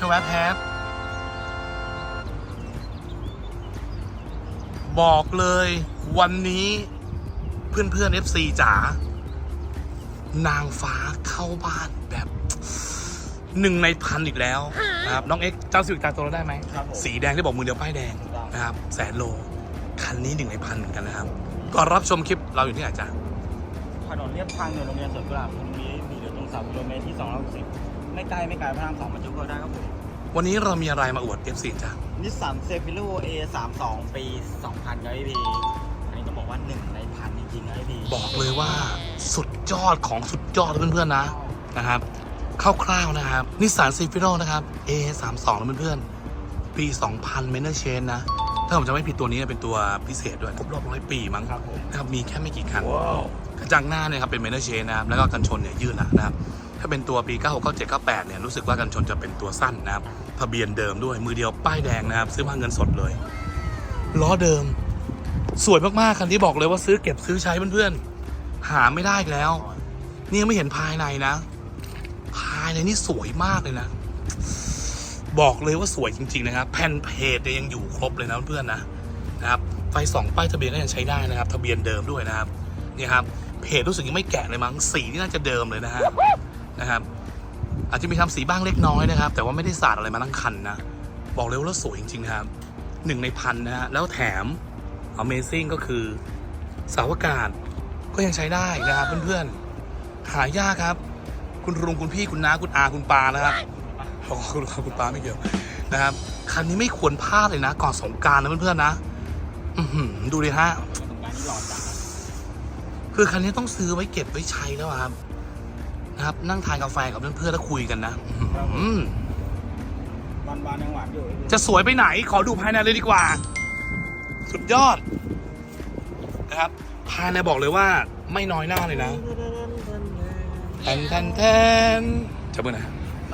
ชวแพทบอกเลยวันนี้เพื่อนเพื่อนๆ FC จ๋านางฟ้าเข้าบ้านแบบหนึ่งในพันอีกแล้วนะครับน้องเอ็กซ์เจ้าสิวิกตาตัวเราได้ไหมครับผม สีแดงที่บอกมือเดียวป้ายแดงถูกต้องนะครับ แสนโล คันนี้หนึ่งในพันเหมือนกันนะครับก่อนรับชมคลิปเราอยู่ที่ไหนจ๊ะถนนเรียบทางเดินโรงเรียนสวนกุหลาบตรงนี้มีเหลือตรงสามกิโลเมตรที่260 ไม่ไกลไม่ไกลพระรามสองมาจุก็ได้ครับผมวันนี้เรามีอะไรมาอวด FC จ้ะนิสสันเซฟิโล A32 ปี2000ครับพี่อันนี้ต้องบอกว่าหนึ่งในพันจริงๆนะพี่บอกเลยว่าสุดยอดของสุดยอดเพื่อนๆนะนะครับคร่าวๆนะครับนิสสันซีฟิโ o นะครับ A32 นะเพื่อนๆปี 2000 m a n เ r Chain นะ ถ้าผมจะไม่ผิดตัวนี้เป็นตัวพิเศษด้วยครบรอบร้อยปีมั้งครับผมนะครับมีแค่ไม่กี่คันกระจังหน้าเนี่ยครับเป็น m a n เ r Chain นะครับ แล้วก็กันชนเนี่ยยืดหนะนะครับ ถ้าเป็นตัวปี 96 97 98 เนี่ยรู้สึกว่ากันชนจะเป็นตัวสั้นนะครับทะเบียนเดิมด้วยมือเดียวป้ายแดงนะครับ ซื้อมาเงินสดเลยล้อเดิม สวยมากๆคันที่บอกเลยว่าซื้อเก็บซื้อใช้เพื่อนๆหาไม่ได้แล้ว นี่ยังไม่เห็นภายในนะ ภายในนี่สวยมากเลยนะ บอกเลยว่าสวยจริง ๆ นะครับ แผ่นเพจเนี่ยยังอยู่ครบเลยนะเพื่อนๆนะนะครับไฟสองป้ายทะเบียนก็ยังใช้ได้นะครับ ทะเบียนเดิมด้วยนะครับนี่ครับเพจรู้สึกยังไม่แกะเลยมั้งสีนี่น่าจะเดิมเลยนะฮะ นะครับอาจจะมีทำสีบ้างเล็กน้อยนะครับ แต่ว่าไม่ได้สาดอะไรมาทั้งคันนะ บอกเลยว่าสวยจริงๆนะครับหนึ่งในพันนะฮะแล้วแถม Amazing ก็คือเสาอากาศก็ยังใช้ได้นะครับเพื่อนๆหายากครับ คุณลุงคุณพี่คุณน้าคุณอาคุณปานะครับขอคุณคุณปาไม่เกี่ยวนะครับคันนี้ไม่ควรพลาดเลยนะ ก่อนสงกรารนะเพื่อนๆนะอื้อหือดูดิฮะตรงนี้หล่อจังคือคันนี้ต้องซื้อไว้เก็บไว้ใช้แล้วอะครับ นะครับ นั่งทานกาแฟกับเพื่อนๆแล้วคุยกันนะอื้อหือวันวานๆยังหวานอยู่พี่จะสวยไปไหน ขอดูภายในเลยดีกว่า สุดยอด นะครับ ภายในบอกเลยว่า ไม่น้อยหน้าเลยนะแทนแทนแทนจะเมื่อไหร่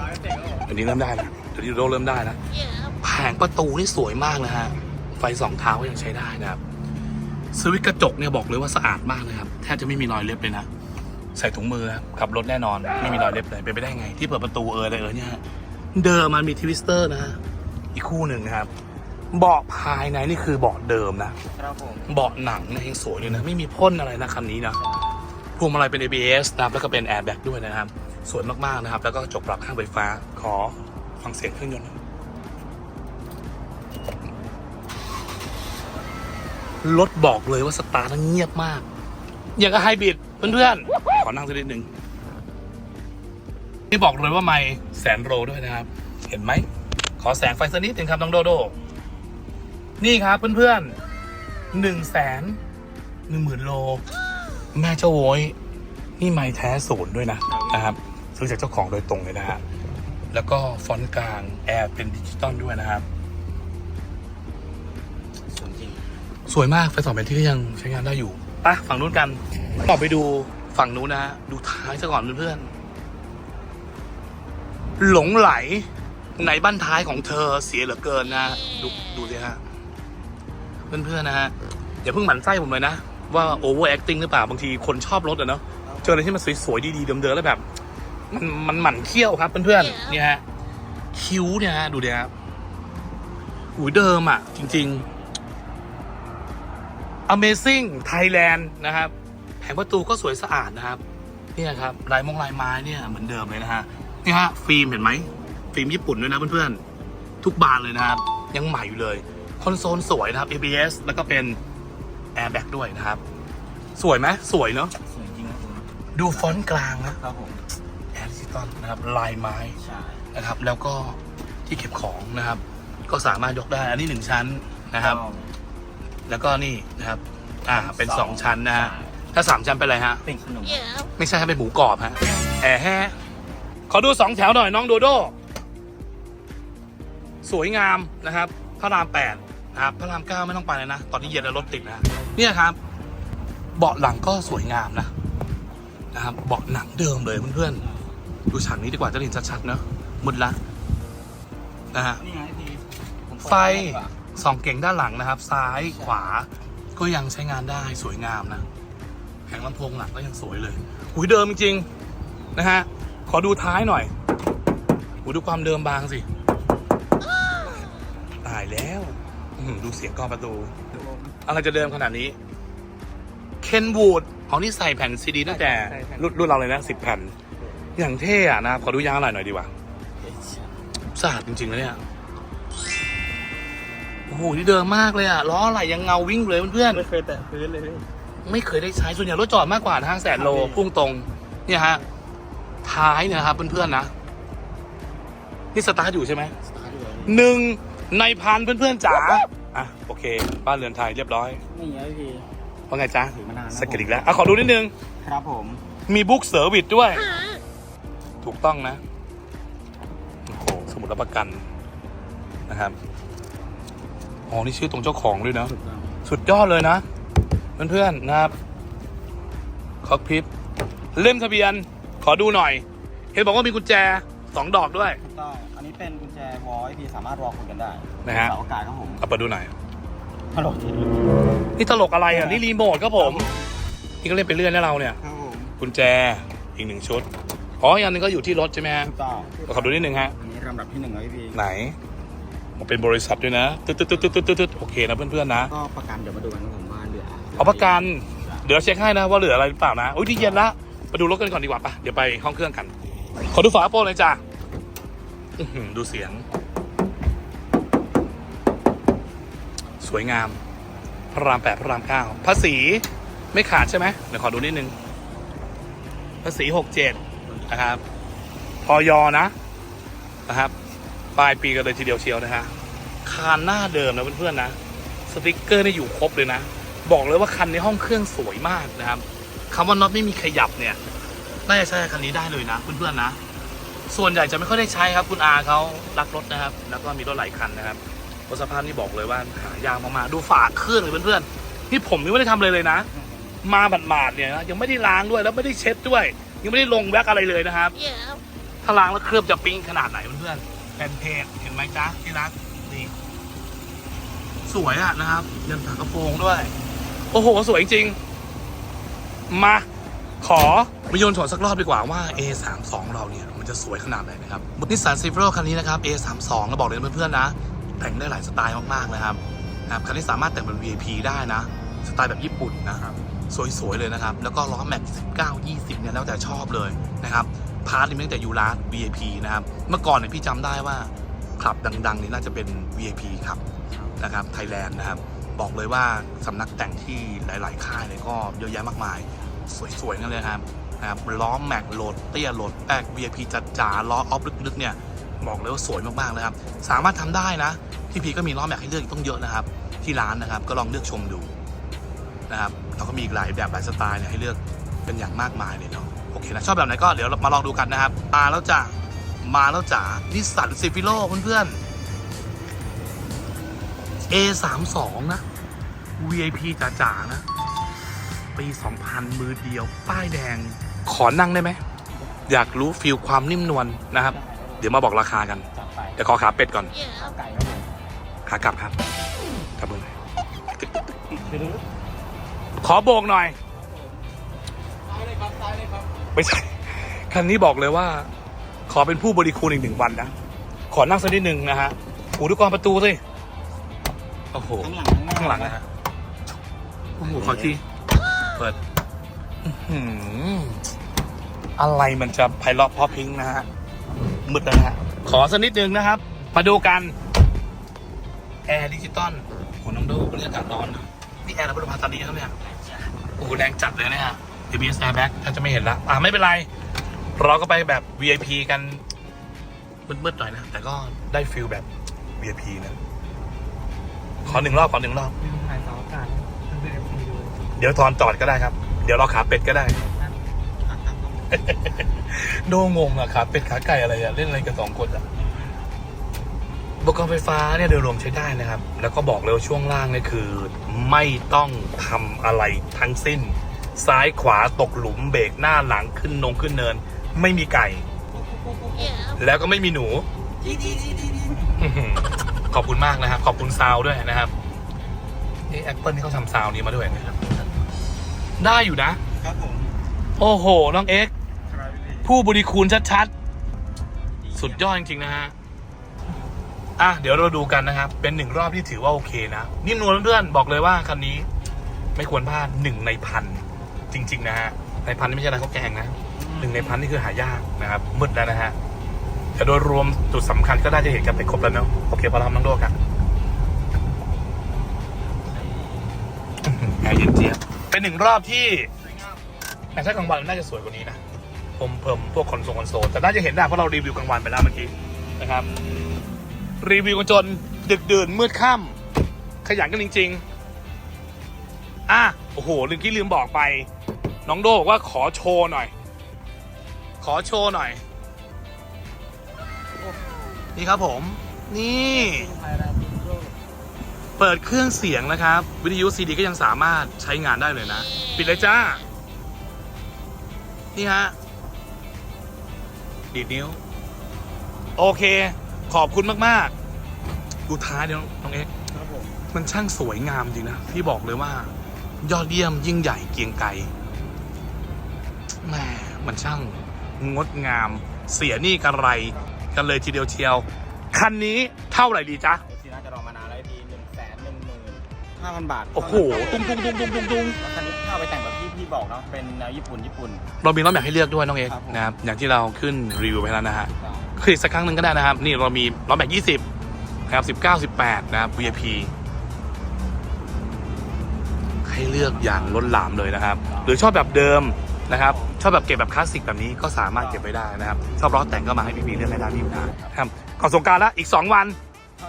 ร้อยเต็มแล้วเดี๋ยวนี้เริ่มได้แล้วเดี๋ยวนี้โดเริ่มได้แล้วแผงประตูนี่สวยมากนะฮะ ไฟสองเท้าก็ยังใช้ได้นะครับสวิตช์กระจกเนี่ยบอกเลยว่าสะอาดมากนะครับ แทบจะไม่มีรอยเล็บเลยนะ ใส่ถุงมือครับขับรถแน่นอน ไม่มีรอยเล็บเลยเป็นไปได้ไง ที่เปิดประตูเอออะไรเออเนี่ยฮะเดิมมันมีทวิสเตอร์นะฮะอีกคู่หนึ่งนะครับเบาะภายในนี่คือเบาะเดิมนะครับผมเบาะหนังเนี่ยยังสวยเลยนะไม่มีพ่นอะไรนะคันนี้นะพวงมาลัยเป็น ABS นะครับแล้วก็เป็นแอร์แบ็กด้วยนะครับสวยมากๆนะครับ แล้วก็กระจกปรับข้างไฟฟ้าขอฟังเสียงเครื่องยนต์หน่อยรถบอกเลยว่าสตาร์ทแล้วเงียบมาก อย่างกับไฮบริดเพื่อนๆ ขอนั่งสักนิดหนึ่งนี่บอกเลยว่าไม่แสนโรด้วยนะครับ เห็นไหม ขอแสงไฟสักนิดหนึ่งครับน้องโดโด นี่ครับเพื่อนๆหนึ่งแสนหนึ่งหมื่นโล แม่เจ้าโว้ยนี่ไม่แท้ศูนย์ด้วยนะนะครับ ซื้อจากเจ้าของโดยตรงเลยนะฮะ แล้วก็ฟอนต์กลางแอร์เป็นดิจิตอลด้วยนะครับสวยจริงสวยมากไฟสองเป็นที่ก็ยังใช้งานได้อยู่ไปะฝั่งนู้นกันต่อไปดูฝั่งนู้นนะฮะดูท้ายซะก่อนเพื่อนๆหลงไหลในบ้านท้ายของเธอเสียเหลือเกินนะดูดูสิฮะเพื่อนๆนะฮะอย่าเพิ่งหมั่นไส้ผมเลยนะ ว่าโอเวอร์แอคติ้งหรือเปล่าบางทีคนชอบรถอะเนาะเจออะไรที่มันสวยๆดีๆเดิมๆแล้วแบบ มันมันหมั่นเขี้ยวครับเพื่อนๆเนี่ยฮะคิ้วเนี่ยฮะดูดิครับหูยเดิมอะ จริง ๆ Amazing Thailand นะครับแผงประตูก็สวยสะอาดนะครับเนี่ยครับลายมงลายไม้เนี่ยเหมือนเดิมเลยนะฮะนี่ฮะฟิล์มเห็นไหมฟิล์มญี่ปุ่นด้วยนะเพื่อนๆทุกบานเลยนะครับ ยังใหม่อยู่เลยคอนโซลสวยนะครับ ABS แล้วก็เป็น Airbag ด้วยนะครับ สวยไหมสวยเนาะสวยจริงครับผมดูฟอนต์กลางนะครับผมแอร์ดิจิตอลนะครับลายไม้ใช่นะครับ แล้วก็ที่เก็บของนะครับ ก็สามารถยกได้อันนี้หนึ่งชั้นนะครับ แล้วก็นี่นะครับ อ่า เป็นสองชั้นนะฮะ ถ้าสามชั้นเป็นอะไรฮะ เป็นขนม ไม่ใช่ครับเป็นหมูกรอบฮะแอร์แฮะขอดูสองแถวหน่อยน้องโดโด สวยงามนะครับพระรามแปดนะครับพระรามเก้าไม่ต้องไปเลยนะ ตอนนี้เย็นแล้วรถติดนะเนี่ยครับ เบาะหลังก็สวยงามนะนะครับเบาะหนังเดิมเลยเพื่อนๆดูฉากนี้ดีกว่าจะเห็นชัดๆเนอะมืดละนะฮะ นี่ไงพี่ผมเปิดไฟให้ดีกว่า สองเก่งด้านหลังนะครับ ซ้ายขวาก็ยังใช้งานได้สวยงามนะแผงลำโพงหลังก็ยังสวยเลยหุยเดิมจริงๆนะฮะขอดูท้ายหน่อยหุยดูความเดิมบางสิตายแล้วอื้อหือดูเสียงกรอนประตู อะไรจะเดิมขนาดนี้เคนวูดของที่ใส่แผ่นซีดีตั้งแต่รุ่นรุ่นเราเลยนะสิบแผ่น อย่างเท่อะนะครับขอดูยางอะไรหน่อยดีกว่าสะอาดจริงๆนะเนี่ย โอ้โหที่เดิมมากเลยอะล้ออะไรยังเงาวิ่งเลยเพื่อนไม่เคยแตะพื้นเลยๆไม่เคยได้ใช้ส่วนใหญ่รถจอดมากกว่าทางแสนโลครับพี่พุ่งตรง เนี่ยฮะท้ายเนี่ยนะครับเพื่อนๆนะนี่สตาร์ทอยู่ใช่ไหมสตาร์ทอยู่เลยหนึ่งในพันเพื่อนๆจ๋าอะโอเค บ้านเรือนไทยเรียบร้อยนี่ไงพี่ว่าไงจ๊ะถือมานานแล้วสกกิดอีกแล้วอะขอดูนิดนึงครับผม มีบุ๊กเซอร์วิสด้วย ถูกต้องนะโอ้โหสมุดรับประกันนะครับ อ๋อนี่ชื่อตรงเจ้าของด้วยนะถูกต้องสุดยอดเลยนะ เพื่อนๆนะครับคอกพิทเล่มทะเบียน ขอดูหน่อย เห็นบอกว่ามีกุญแจสองดอกด้วย ถูกต้องอันนี้เป็นกุญแจวอลพี่สามารถวอลคุยกันได้นะฮะ เสาอากาศครับผมเอาเปิดดูหน่อย ฮัลโหลทีนี่ตลกอะไรอะ นี่รีโมทครับผม นี่ก็เล่นไปเรื่อยนะเราเนี่ย ครับผมกุญแจอีกหนึ่งชุด อ๋ออีกอันหนึงก็อยู่ที่รถใช่ไหมฮะถูกต้องขอดูนิดนึงฮะ อันนี้ลำดับที่หนึ่งเลยพี่ ไหน มันเป็นบริษัทด้วยนะตึ๊ดตึ๊ดตึ๊ดตึ๊ดตึ๊ดตึ๊ดโอเคนะเพื่อนๆนะก็ประกันเดี๋ยวมาดูกันครับผมว่าเหลือเอาประกันเดี๋ยวเช็คให้นะว่าเหลืออะไรหรือเปล่านะอุ้ยที่เย็นละมาดูรถกันก่อนดีกว่าปะเดี๋ยวไปห้องเครื่องกัน ขอดูฝาโปรเลยจ้ะอื้อหือดูเสียง สวยงาม พระรามแปดพระรามเก้าภาษีไม่ขาดใช่ไหมเดี๋ยวขอดูนิดนึงภาษีหกเจ็ดนะครับพอยอนะนะครับ ปลายปีกันเลยทีเดียวเชียวนะฮะคานหน้าเดิมนะเพื่อนๆนะสติกเกอร์นี่อยู่ครบเลยนะ บอกเลยว่าคันในห้องเครื่องสวยมากนะครับคำว่าน็อตไม่มีขยับเนี่ยน่าจะใช้คันนี้ได้เลยนะเพื่อนๆนะ ส่วนใหญ่จะไม่ค่อยได้ใช้ครับคุณอาเขารักรถนะครับ แล้วก็มีรถหลายคันนะครับรถสภาพนี่บอกเลยว่าหายากมากๆดูฝาเครื่องเลยเพื่อนๆนี่ผมยังไม่ได้ทำเลยเลยนะ มาบาดๆเนี่ยนะยังไม่ได้ล้างด้วยแล้วไม่ได้เช็ดด้วย ยังไม่ได้ลงแว็กอะไรเลยนะครับถ้าล้างแล้วเคลือบจะปิ้งขนาดไหนเพื่อนๆ แผ่นเพจเห็นไหมจ๊ะที่รักนี่ สวยอะนะครับยันฝากระโปรงด้วย โอ้โห สวยจริง มา ขอมาโยนถอดสักรอบดีกว่าว่า A32 เราเนี่ยมันจะสวยขนาดไหนนะครับนิสสันซีฟโรคันนี้นะครับ A32 เราบอกเลยเพื่อนๆนะ แต่งได้หลายสไตล์มากๆนะครับนะครับคันนี้สามารถแต่งเป็น VIP ได้นะ สไตล์แบบญี่ปุ่นนะครับ สวยๆเลยนะครับ แล้วก็ล้อแม็ก19 20 เนี่ยแล้วแต่ชอบเลยนะครับ พาร์ทนี่มีตั้งแต่ยูรา VIP นะครับ เมื่อก่อนเนี่ยพี่จำได้ว่าคลับดังๆนี่น่าจะเป็น VIP ครับนะครับไทยแลนด์นะครับ บอกเลยว่าสำนักแต่งที่หลาย ๆ ค่ายเลยก็เยอะแยะมากมาย สวยๆกันเลยครับนะครับล้อแม็กโหลดเตี้ยโหลดแป๊ก VIP จัดจ๋าล้อออฟลึกๆเนี่ยบอกเลยว่าสวยมากๆเลยครับ สามารถทำได้นะพี่พีก็มีล้อแม็กให้เลือกอีกต้องเยอะนะครับ ที่ร้านนะครับก็ลองเลือกชมดูนะครับแล้วก็มีอีกหลายแบบหลายสไตล์เนี่ยให้เลือกเป็นอย่างมากมายเลยเนาะ โอเคนะชอบแบบไหนก็เดี๋ยวมาลองดูกันนะครับ มาแล้วจ้ะมาแล้วจ้ะนิสสันซิฟิโลเพื่อนๆ A32 นะ VIP จ๋าๆนะ ปี 2000 มือเดียว ป้ายแดง ขอนั่งได้ไหม อยากรู้ฟิลความนิ่มนวลนะครับ เดี๋ยวมาบอกราคากันจัดไปเดี๋ยวขอขาเป็ดก่อน ขากรากลับครับกลับมือหน่อยคือดูขอโบกหน่อย ไม่ใช่ คันนี้บอกเลยว่า ขอเป็นผู้บริคูณอีกหนึ่งวันนะ ขอนั่งสักนิดหนึ่งนะฮะหูดูกรอนประตูสิโอ้โห ข้างหลังนะฮะโอ้โหขออีกทีเปิดอื้อหือะไรมันจะไพเราะเพราะพิงนะฮะมืดแล้วนะฮะ ขอสักนิดหนึ่งนะครับ มาดูกัน แอร์ดิจิตอลโอ้โหน้องโดบรรยากาศร้อนนะนี่แอร์ระบบพัฒนีครับเนี่ยโอ้โหแรงจัดเลยนะฮะ ABS airbag ถ้าจะไม่เห็นละอ่าไม่เป็นไร เราก็ไปแบบ VIP กันมืดๆหน่อยนะ แต่ก็ได้ฟิลแบบ VIP นะ ขอหนึ่งรอบ ขอหนึ่งรอบมีถ่ายเสาอากาศมันเป็นเอฟซีดูเดี๋ยวทอนจอดก็ได้ครับ เดี๋ยวเราขาเป็ดก็ได้โดงงอะขาเป็ดขาไก่อะไรอะเล่นอะไรกันสองคนอะอุปกรณ์ไฟฟ้าเนี่ยโดยรวมใช้ได้นะครับ แล้วก็บอกเลยว่าช่วงล่างเนี่ยคือ ไม่ต้องทำอะไรทั้งสิ้น ซ้ายขวาตกหลุมเบรกหน้าหลังขึ้นนงขึ้นเนิน ไม่มีไก่ แล้วก็ไม่มีหนูอื้อหือขอบคุณมากนะครับ ขอบคุณซาวด้วยนะครับนี่แอปเปิลที่เขาทำซาวนี้มาด้วยนะครับได้อยู่นะ ครับผม โอ้โห น้องเอ็กซ์ครับพี่ผู้บริคูณชัดๆ สุดยอดจริง ๆ นะฮะ อะ เดี๋ยวเราดูกันนะครับ เป็นหนึ่งรอบที่ถือว่าโอเคนะ นิ่มนวลเพื่อนๆบอกเลยว่าคันนี้ ไม่ควรพลาดหนึ่งในพัน จริง ๆ นะฮะในพันนี่ไม่ใช่อะไรเขาแกงนะหนึ่งในพันนี่คือหายากนะครับมืดแล้วนะฮะแต่โดยรวมจุดสำคัญก็ได้จะเห็นกันไปครบแล้วเนาะโอเคพอเราทำน้องโดกันอื้อหือแอร์เย็นเจี๊ยบเป็นหนึ่งรอบที่แต่ถ้ากลางวันน่าจะสวยกว่านี้นะผมเพิ่มพวกคอนโซลคอนโซลแต่น่าจะเห็นได้เพราะเรารีวิวกลางวันไปแล้วเมื่อกี้นะครับ รีวิวกันจนดึกดื่นมืดค่ำขยันกันจริง ๆ อะ โอ้โหลืมที่ลืมบอกไป น้องโดบอกว่าขอโชว์หน่อย ขอโชว์หน่อย นี่ครับผม นี่ไทยแลนด์ดิจิทัลเปิดเครื่องเสียงนะครับ วิทยุซีดีก็ยังสามารถใช้งานได้เลยนะ ปิดเลยจ้า นี่ฮะ ดีดนิ้ว โอเค ขอบคุณมาก ๆ ดูท้ายเดี๋ยวน้องเอ็กซ์ครับผมมันช่างสวยงามจริงนะ พี่บอกเลยว่า ยอดเยี่ยมยิ่งใหญ่เกรียงไกรแหมมันช่างงดงาม เสียหนี่กันไรกันเลยทีเดียวเชียว คันนี้เท่าไหร่ดีจ๊ะเอฟซีน่าจะรอมานานแล้วพี่หนึ่งแสนหนึ่งหมื่นห้าพันบาทโอ้โหตุ้งตุ้งตุ้งตุ้งตุ้งตุ้งแล้วคันนี้ถ้าเอาไปแต่งแบบที่พี่บอกเนาะเป็นแนวญี่ปุ่นญี่ปุ่น เรามีล้อแม็กให้เลือกด้วยน้องเอกครับผมนะครับอย่างที่เราขึ้นรีวิวไปแล้วนะฮะคืออีกสักครั้งหนึ่งก็ได้นะครับ นี่เรามีล้อแม็ก20นะครับ19 18นะครับ VIP ให้เลือกอย่างล้นหลามเลยนะครับ หรือชอบแบบเดิมนะครับ ชอบแบบเก็บแบบคลาสสิกแบบนี้ก็สามารถเก็บไว้ได้นะครับ ชอบล้อแต่งก็มาให้พี่ๆเลือกให้ได้พี่อยู่นะครับก่อนสงกรารแล้วอีก 2 วัน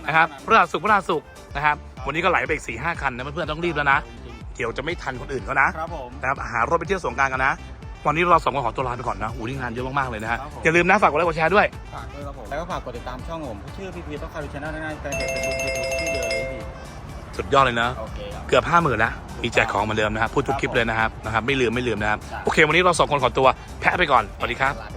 นะครับพฤหัสสุกร์พฤหัสสุกร์นะครับ วันนี้ก็ไหลไปอีก4 5คันนะเพื่อนๆต้องรีบแล้วนะเดี๋ยวจะไม่ทันคนอื่นเขานะครับผมนะครับหารถไปเที่ยวสงกรารกันนะวันนี้เราสองคนขอตัวลาไปก่อนนะอูนี่งานเยอะมากๆเลยนะฮะครับผมอย่าลืมนะฝากกดไลค์กดแชร์ด้วย ฝากด้วยครับผม แล้วก็ฝากกดติดตามช่องผมชื่อพีพีต้องคาร์ดิชแนลได้ในแฟนเพจเฟซบุ๊กยูทูบชื่อเดียวเลยพี่ สุดยอดเลยนะ โอเคครับ เกือบห้าหมื่นแล้วมีแจกของเหมือนเดิมนะครับพูดทุกคลิปเลยนะครับนะครับ ไม่ลืมไม่ลืมนะครับครับโอเค วันนี้เราสองคนขอตัวแพะไปก่อน สวัสดีครับ ลาไป